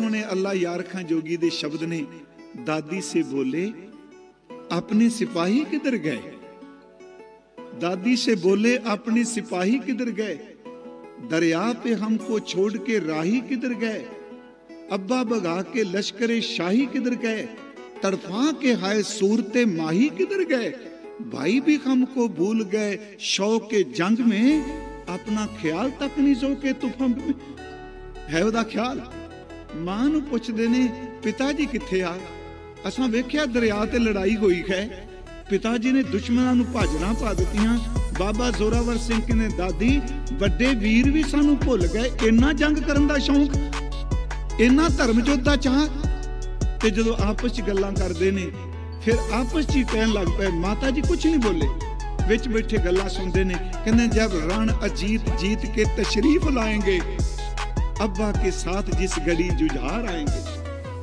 ਸੋਹਣੇ ਅੱਲਾ ਯਾਰ ਖਾਂ ਜੋਗੀ ਦੇ ਸ਼ਬਦ ਨੇ ਦਾਦੀ ਸੇ ਬੋਲੇ अपने सिपाही किधर गए दादी से बोले अपने सिपाही किधर गए दरिया पे हमको छोड़ के राही किधर गए अब्बा बगा के लश्कर शाही किधर गए तड़फा के हाय सूरते माही किधर गए भाई भी हमको भूल गए शौक के जंग में अपना ख्याल तक नहीं सो के तूफान में ਹੈ ਉਹਦਾ ਖਿਆਲ ਮਾਂ ਨੂੰ ਪੁੱਛਦੇ ਨੇ, ਪਿਤਾ ਜੀ ਕਿੱਥੇ ਆ? ਅਸਾਂ ਵੇਖਿਆ ਦਰਿਆ ਤੇ ਲੜਾਈ ਹੋਈ ਹੈ। ਪਿਤਾ ਜੀ ਨੇ ਦੁਸ਼ਮਣਾਂ ਨੂੰ ਭਾਜਣਾ ਪਾ ਦਿੱਤੀਆਂ। ਬਾਬਾ ਜ਼ੋਰਾਵਰ ਸਿੰਘ ਕਹਿੰਦੇ ਦਾਦੀ, ਵੱਡੇ ਵੀਰ ਵੀ ਸਾਨੂੰ ਭੁੱਲ ਗਏ। ਇੰਨਾ ਜੰਗ ਕਰਨ ਦਾ ਸ਼ੌਂਕ, ਇੰਨਾ ਧਰਮ ਯੁੱਧ ਦਾ ਚਾਹ। ਤੇ ਜਦੋਂ ਆਪਸ ਚ ਗੱਲਾਂ ਕਰਦੇ ਨੇ, ਫਿਰ ਆਪਸ ਚ ਹੀ ਕਹਿਣ ਲੱਗ ਪਏ, ਮਾਤਾ ਜੀ ਕੁਝ ਨਹੀਂ ਬੋਲੇ। ਵਿੱਚ ਬੈਠੇ ਗੱਲਾਂ ਸੁਣਦੇ ਨੇ, ਕਹਿੰਦੇ ਜਦ ਰਣ ਅਜੀਤ ਜੀਤ ਕੇ ਤਸ਼ਰੀਫ ਲਾਏਗੇ अब्बा के साथ जिस गली जुझार आएंगे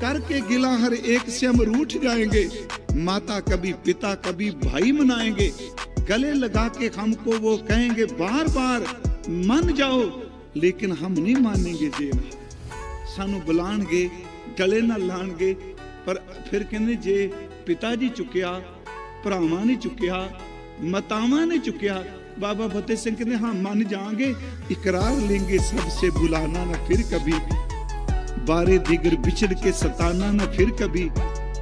करके गिला हर एक से हम रूठ जाएंगे माता कभी पिता कभी भाई मनाएंगे गले लगा के हमको वो कहेंगे बार बार मन जाओ लेकिन हम नहीं मानेंगे जेना सानू बुलाणगे गले ना लाणगे पर फिर कहने जे पिता जी चुकिया ਭਰਾਵਾਂ ਨੇ ਚੁੱਕਿਆ ਮਤਾਵਾਂ ਨੇ ਚੁੱਕਿਆ बाबा फतेह सिंह कहते हाँ मान जाएंगे इकरार लेंगे सबसे बुलाना न फिर कभी बारे दिगर बिछड़ के सताना न फिर कभी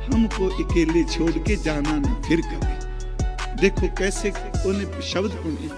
हमको अकेले छोड़ के जाना न फिर कभी देखो कैसे उन्हें शब्द उन्हें